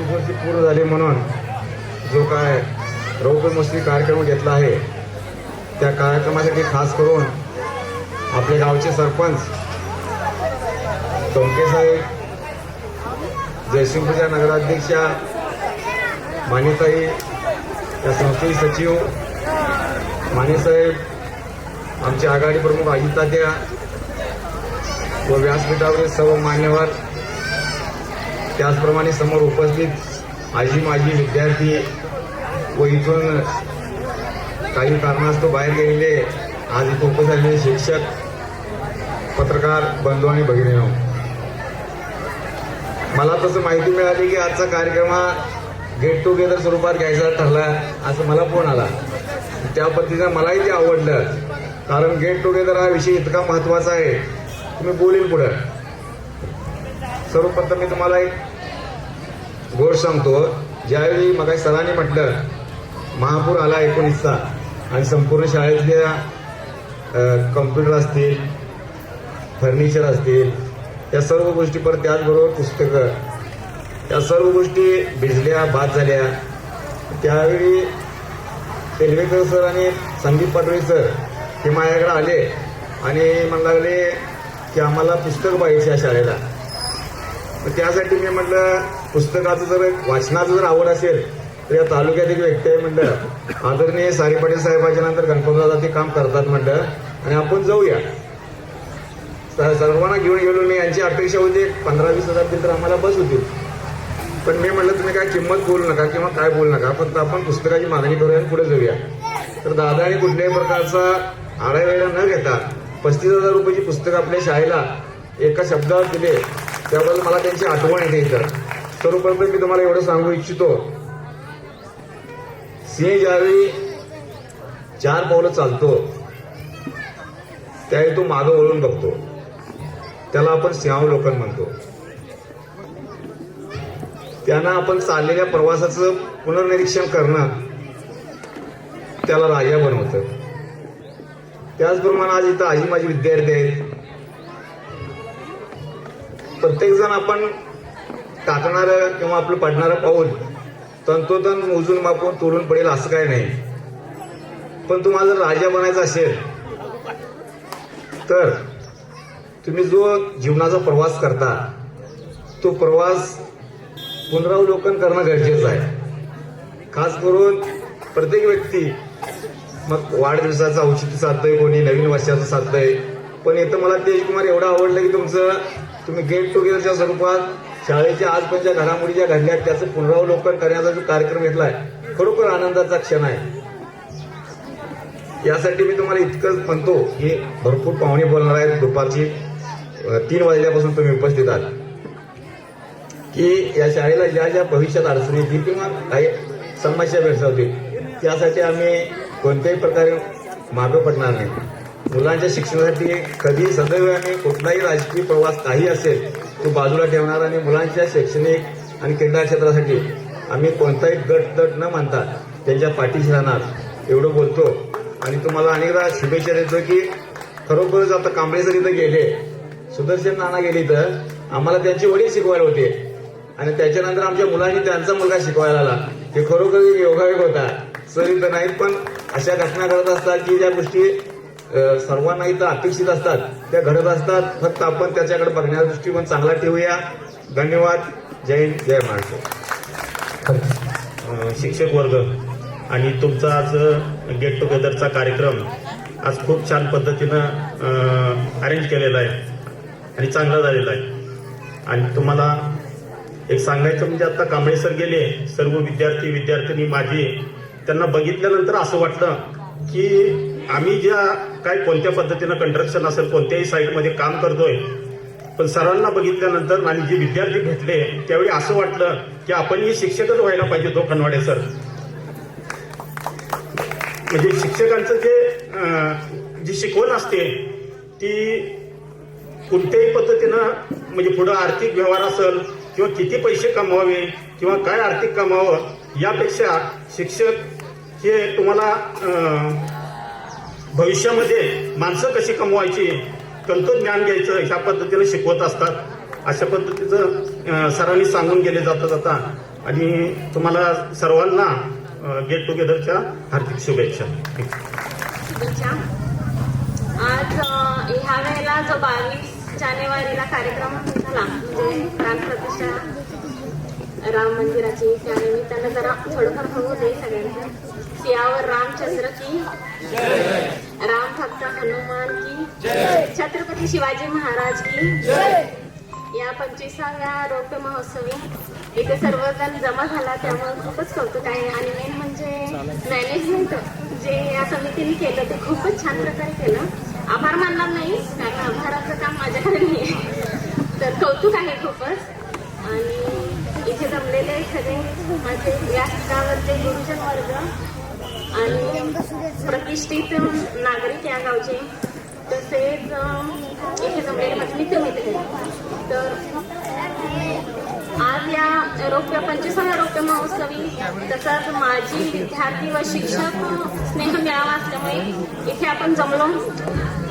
पंचवीस पूर्ण झाले म्हणून जो काय रौप्य मस्ती कार्यक्रम घेतला आहे त्या कार्यक्रमासाठी खास करून आपले गावचे सरपंच टोंके साहेब जयसिंगपूरच्या नगराध्यक्षा मानेताई त्या संस्थेचे सचिव मानेसाहेब आमचे आघाडी प्रमुख अजितात्या व व्यासपीठावरील सर्व मान्यवर त्याचप्रमाणे समोर उपस्थित आजी माजी विद्यार्थी व इथून काही कारणास्तव बाहेर गेलेले आज इथं उपस्थित झालेले शिक्षक पत्रकार बंधू आणि भगिनी मला तसं माहिती मिळाली की आजचा कार्यक्रम हा गेट टुगेदर स्वरूपात घ्यायचा ठरला असं मला फोन आला. त्या पद्धतीनं मलाही ते आवडलं. कारण गेट टुगेदर हा विषय इतका महत्त्वाचा आहे. तुम्ही बोलील पुढं. सर्वप्रथम मी तुम्हाला एक गोष्ट सांगतो. ज्यावेळी मग सरांनी म्हटलं महापूर आला एकोणीसचा आणि संपूर्ण शाळेतल्या कम्प्युटर असतील फर्निचर असतील या सर्व गोष्टी परत त्याचबरोबर पुस्तकं या सर्व गोष्टी भिजल्या बाद झाल्या. त्यावेळी तेलवेकर सर आणि संदीप पाटोळे सर हे माझ्याकडे आले आणि म्हणू लागले की आम्हाला पुस्तक पाहिजे या शाळेला. तर त्यासाठी मी म्हटलं पुस्तकाचं जर वाचनाचं जर आवड असेल तर या तालुक्यात एक व्यक्ती आहे म्हटलं आदरणीय सारी पाटील साहेबाच्या नंतर गणपतदादा ते काम करतात म्हटलं आणि आपण जाऊया. सर्वांना घेऊन गेलो मी यांची अपेक्षा होती पंधरा वीस हजार तर आम्हाला बस होती. पण मी म्हटलं तुम्ही काय किंमत बोलू नका किंवा काय बोलू नका फक्त आपण पुस्तकाची मागणी करूया आणि पुढे जाऊया. तर दादाने कुठल्याही प्रकारचा आढावेळा न घेता पस्तीस हजार रुपयाची पुस्तकं आपल्या शाळेला एका शब्दावर दिले. त्याबद्दल मला त्यांची आठवण येते इथं. सर्वप्रथम मी तुम्हाला एवढं सांगू इच्छितो. सिंह ज्यावेळी चार पावलं चालतो त्यावेळी तो मागं वळून बघतो. त्याला आपण सिंहावलोकन म्हणतो. त्यांना आपण चाललेल्या प्रवासाचं पुनर्निरीक्षण करणं त्याला राजा बनवतं. त्याचप्रमाणे आज इथं आजी माझी विद्यार्थी आहेत. प्रत्येक जण आपण टाकणारं किंवा आपलं पडणारं पाऊल तंतोतंत मोजून मापून तोडून पडेल असं काय नाही. पण तुम्हाला जर राजा बनायचा असेल तर तुम्ही जो जीवनाचा प्रवास करता तो प्रवास पुनरावलोकन करणं गरजेचं आहे. खास करून प्रत्येक व्यक्ती मग वाढदिवसाचं औचित्य साधतंय कोणी नवीन वर्षाचं साधतंय. पण इथं मला तेजकुमार एवढं आवडलं की तुमचं तुम्ही गेट टुगेदरच्या स्वरूपात शाळेच्या आज पण ज्या घडल्या त्याचं पुनरावलोकन करण्याचा जो कार्यक्रम घेतलाय खरोखर आनंदाचा क्षण आहे. यासाठी मी तुम्हाला इतकंच म्हणतो की भरपूर पाहुणे बोलणार आहेत. दुपारची तीन वाजल्यापासून तुम्ही उपस्थित आहात. की या शाळेला ज्या ज्या भविष्यात अडचणी येतील किंवा काही समस्या भेडसावतील त्यासाठी आम्ही कोणत्याही प्रकारे मागं पडणार नाही. मुलांच्या शिक्षणासाठी कधी सदैव आणि कुठलाही राजकीय प्रवास काही असेल तो बाजूला ठेवणार आणि मुलांच्या शैक्षणिक आणि क्रीडा क्षेत्रासाठी आम्ही कोणताही गट तट न मानता त्यांच्या पाठीशी राहणार एवढं बोलतो. आणि तुम्हाला अनेकदा शुभेच्छा देतो की खरोखरच आता कांबळे सर इथं गेले सुदर्शन नाना गेले तर आम्हाला त्यांचे वडील शिकवायला होते. आणि त्याच्यानंतर आमच्या मुलांनी त्यांचा मुलगा शिकवायला आला. ते खरोखर योगायोग होता. सर इथं नाहीत पण अशा घटना घडत असतात की ज्या गोष्टी सर्वांना इथं अपेक्षित असतात. त्या घडत असतात. फक्त आपण त्याच्याकडे बघण्याचा दृष्टिकोन चांगला ठेवूया. धन्यवाद. जय जय महाराष्ट्र. शिक्षक वर्ग आणि तुमचा आज गेट टुगेदरचा कार्यक्रम आज खूप छान पद्धतीनं अरेंज केलेला आहे आणि चांगला झालेला आहे. आणि तुम्हाला एक सांगायचं म्हणजे आता कांबळे सर गेले सर्व विद्यार्थी विद्यार्थिनी माझी त्यांना बघितल्यानंतर असं वाटलं की आम्ही ज्या काय कोणत्या पद्धतीनं कंस्ट्रक्शन असेल कोणत्याही साईटमध्ये काम करतोय पण सरांना बघितल्यानंतर आणि जे विद्यार्थी भेटले त्यावेळी असं वाटलं की आपणही शिक्षकच व्हायला पाहिजे तो खनवाडे सर म्हणजे शिक्षकांचं जे जी शिकवण असते ती कोणत्याही पद्धतीनं म्हणजे पुढं आर्थिक व्यवहार असेल किंवा किती पैसे कमवावे किंवा काय आर्थिक कमावं यापेक्षा शिक्षक हे तुम्हाला भविष्यामध्ये माणसं कशी कमवायची तंत्रज्ञान घ्यायचं ह्या पद्धतीने शिकवत असतात. अशा पद्धतीचं सरांनी सांगून गेले जातात जाता. आणि तुम्हाला सर्वांना गेट टुगेदरच्या हार्दिक शुभेच्छा. शुभेच्छा. आज ह्या वेळेला जो बावीस जानेवारीला कार्यक्रम झाला म्हणजे प्राणप्रतिष्ठा राम मंदिराची त्यानिमित्तानं जरा थोडंफार होऊ दे सगळ्यांना. सियावर रामचंद्र की राम भक्त हनुमान की छत्रपती शिवाजी महाराज की या पंचवीसाव्या रौप्य महोत्सवी इथे सर्वजण जमा झाला त्यामुळे खूपच कौतुक आहे. आणि मेन म्हणजे मॅनेजमेंट जे या समितीने केलं ते खूपच छान प्रकारे केलं. आभार मानणार नाही कारण आभाराचं काम माझ्याकडे नाही आहे. तर कौतुक आहे खूपच. आणि इथे जमलेले सगळे माझे व्यासपीठावरचे गुरुजन वर्ग आणि प्रतिष्ठित नागरिक या गावचे तसेच इथे जमलेले माझे मित्रमित्र तर आज या रौप्य पंचवीसाव्या रौप्य महोत्सवी तसंच माजी विद्यार्थी व शिक्षक स्नेह मिळावा असल्यामुळे इथे आपण जमलो.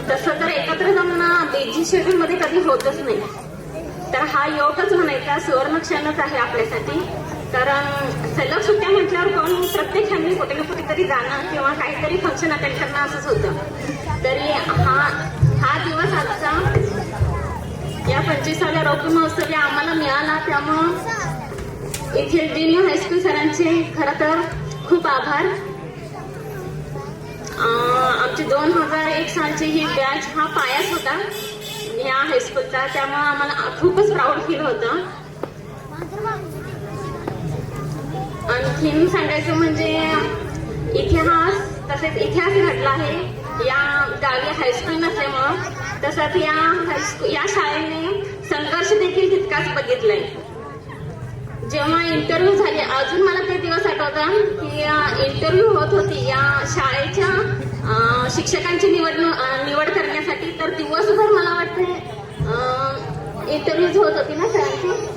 तसं तर एकत्र जमणं बेजी शेड्यूल मध्ये कधी होतच नाही. तर हा योगच म्हणायचा सुवर्णक्षणच आहे आपल्यासाठी. कारण सलग सुट्ट्या म्हटल्यावर कोण प्रत्येक फॅमिली कुठे ना कुठेतरी जाणं किंवा काहीतरी फंक्शन अटेंड करणं असंच होतं. तरी हा हा दिवस आजचा या पंचवीसाव्या रौप्य महोत्सवी आम्हाला मिळाला. त्यामुळं येथील ज्युनियर हायस्कूल सरांचे खरं तर खूप आभार. आमचे आमची दोन हजार एक सालची ही बॅच हा पायाच होता. या हायस्कूलचा त्यामुळं आम्हाला खूपच प्राऊड फील होतं. थीम सांगायचं म्हणजे इतिहास तसेच इतिहास घडला आहे. या गावी हायस्कूल नसल्यामुळं तसंच या हायस्कूल या शाळेने संघर्ष देखील तितकाच बघितलाय. जेव्हा इंटरव्ह्यू झाले अजून मला ते दिवस आठवतात की इंटरव्ह्यू होत होती. या शाळेच्या शिक्षकांची निवडणूक निवड करण्यासाठी तर दिवसभर मला वाटते इंटरव्ह्यूज होत होती ना सरांची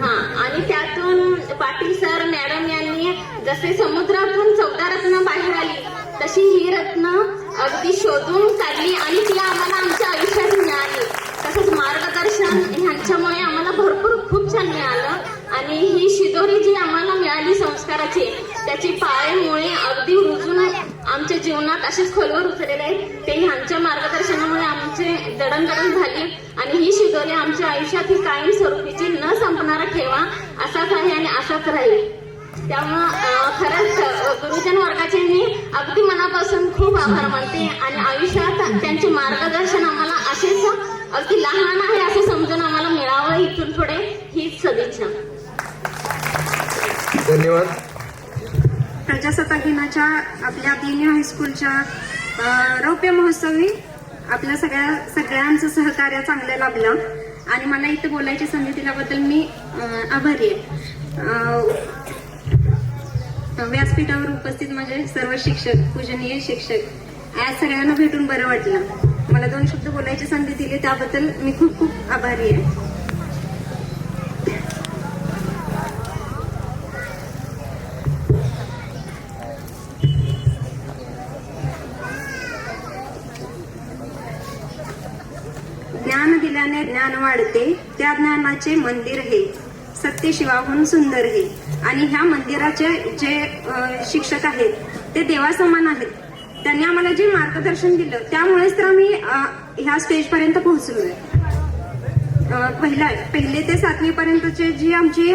हा आणि त्यातून पाटील सर मॅडम यांनी जसे समुद्रातून चौदा रत्न बाहेर आली तशी ही रत्न अगदी शोधून काढली आणि ती आम्हाला आमच्या आयुष्यात मिळाली. तसंच मार्गदर्शन ह्यांच्यामुळे आम्हाला खूप छान मिळालं. आणि ही शिदोरी जी आम्हाला मिळाली संस्काराची त्याची पाळेमुळे अगदी रुजून आमच्या जीवनात असेच खोलवर उतरलेले आहेत. ते आमच्या मार्गदर्शनामुळे आमचे जडणघडण झाली. आणि ही शिदोरी आमच्या आयुष्यात ही कायम स्वरूपीची न संपणारा ठेवा असाच आहे आणि असाच राहील. त्यामुळं खरंच गुरुजन वर्गाचे मी अगदी मनापासून खूप आभार मानते. आणि आयुष्यात त्यांचे मार्गदर्शन आम्हाला असेच अगदी लहान आहे असं समजून आम्हाला मिळावं इथून पुढे हीच सदिच्छा. धन्यवाद. प्रजासत्ताक दिनाच्या आपल्या ज्युनियर हायस्कूलच्या रौप्य महोत्सवी आपल्या सगळ्या सगळ्यांचं सहकार्य चांगलं लाभलं. आणि मला इथं बोलायची संधी दिल्याबद्दल मी आभारी आहे. व्यासपीठावर उपस्थित माझे सर्व शिक्षक पूजनीय शिक्षक आज सगळ्यांना भेटून बरं वाटलं. मला दोन शब्द बोलायची संधी दिली त्याबद्दल मी खूप खूप आभारी आहे. ज्ञान दिल्याने ज्ञान वाढते त्या ज्ञानाचे मंदिर हे सत्य शिवाहून सुंदर हे आणि ह्या मंदिराचे जे शिक्षक आहेत ते देवासमान आहेत. त्यांनी आम्हाला जे मार्गदर्शन दिलं त्यामुळेच तर आम्ही ह्या स्टेजपर्यंत पोहोचलो आहे पहिला पहिले ते सातवी पर्यंतचे जी आमची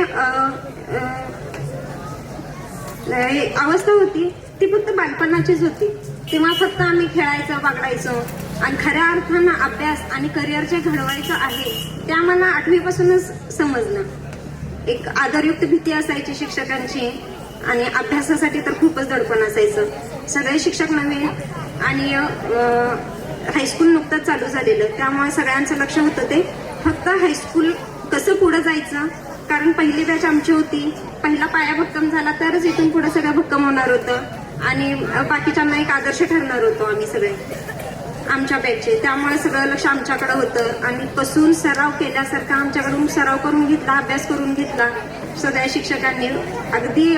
अवस्था होती ती फक्त बालपणाचीच होती. तेव्हा फक्त आम्ही खेळायचं बागडायचो आणि खऱ्या अर्थानं अभ्यास आणि करिअर जे घडवायचं आहे ते आम्हाला आठवीपासूनच समजलं. एक आदरयुक्त भीती असायची शिक्षकांची आणि अभ्यासासाठी तर खूपच दडपण असायचं. सगळे शिक्षक नवीन आणि हायस्कूल नुकतंच चालू झालेलं. त्यामुळे सगळ्यांचं लक्ष होतं ते. फक्त हायस्कूल कसं पुढे जायचं? कारण पहिली बॅच आमची होती. पहिला पाया भक्कम झाला तरच इथून पुढे सगळं भक्कम होणार होतं. आणि बाकीच्यांना एक आदर्श ठरणार होतो आम्ही सगळे. आमच्या बॅचचे त्यामुळे सगळं लक्ष आमच्याकडे होतं. आणि कसून सराव केल्यासारखा आमच्याकडून सराव करून घेतला अभ्यास करून घेतला सगळ्या शिक्षकांनी. अगदी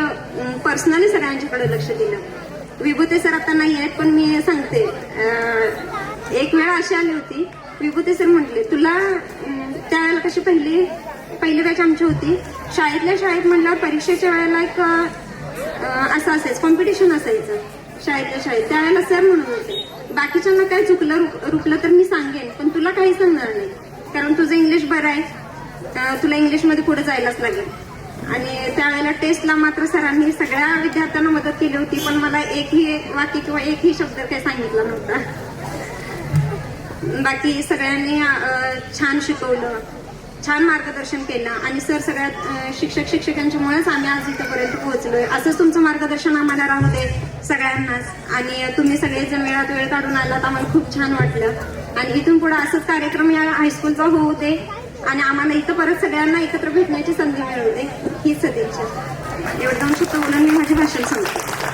पर्सनली सगळ्यांच्याकडे लक्ष दिलं. विभूते सर आता नाही आहेत पण मी सांगते. एक वेळ अशी आली होती. विभूते सर म्हटले तुला त्यावेळेला कशी पहिली पहिली बॅच आमची होती? शाळेतल्या शाळेत म्हणल्यावर परीक्षेच्या वेळेला एक असं असायचं कॉम्पिटिशन असायचं शाळेतल्या शाळेत. त्यावेळेला सर म्हणून होते बाकीच्यांना काय चुकलं रुकलं तर मी सांगेन पण तुला काही सांगणार नाही कारण तुझं इंग्लिश बरं आहे. तुला इंग्लिशमध्ये पुढे जायलाच लागेल. आणि त्यावेळेला टेस्टला मात्र सरांनी सगळ्या विद्यार्थ्यांना मदत केली होती पण मला एकही वाक्य किंवा एकही शब्द काही सांगितला नव्हता. बाकी सगळ्यांनी छान शिकवलं छान मार्गदर्शन केलं आणि सर सगळ्यात शिक्षक शिक्षकांच्यामुळेच आम्ही आज इथंपर्यंत पोहोचलोय. असंच तुमचं मार्गदर्शन आम्हाला राहू दे सगळ्यांनाच. आणि तुम्ही सगळेजण वेळात वेळ काढून आलात आम्हाला खूप छान वाटलं. आणि इथून पुढे असंच कार्यक्रम या हायस्कूलचा होऊ दे. आणि आम्हाला इथं परत सगळ्यांना एकत्र भेटण्याची संधी मिळवू दे हीच सदिच्छा. एवढं दोन शब्द बोलून मी माझे भाषण सांगते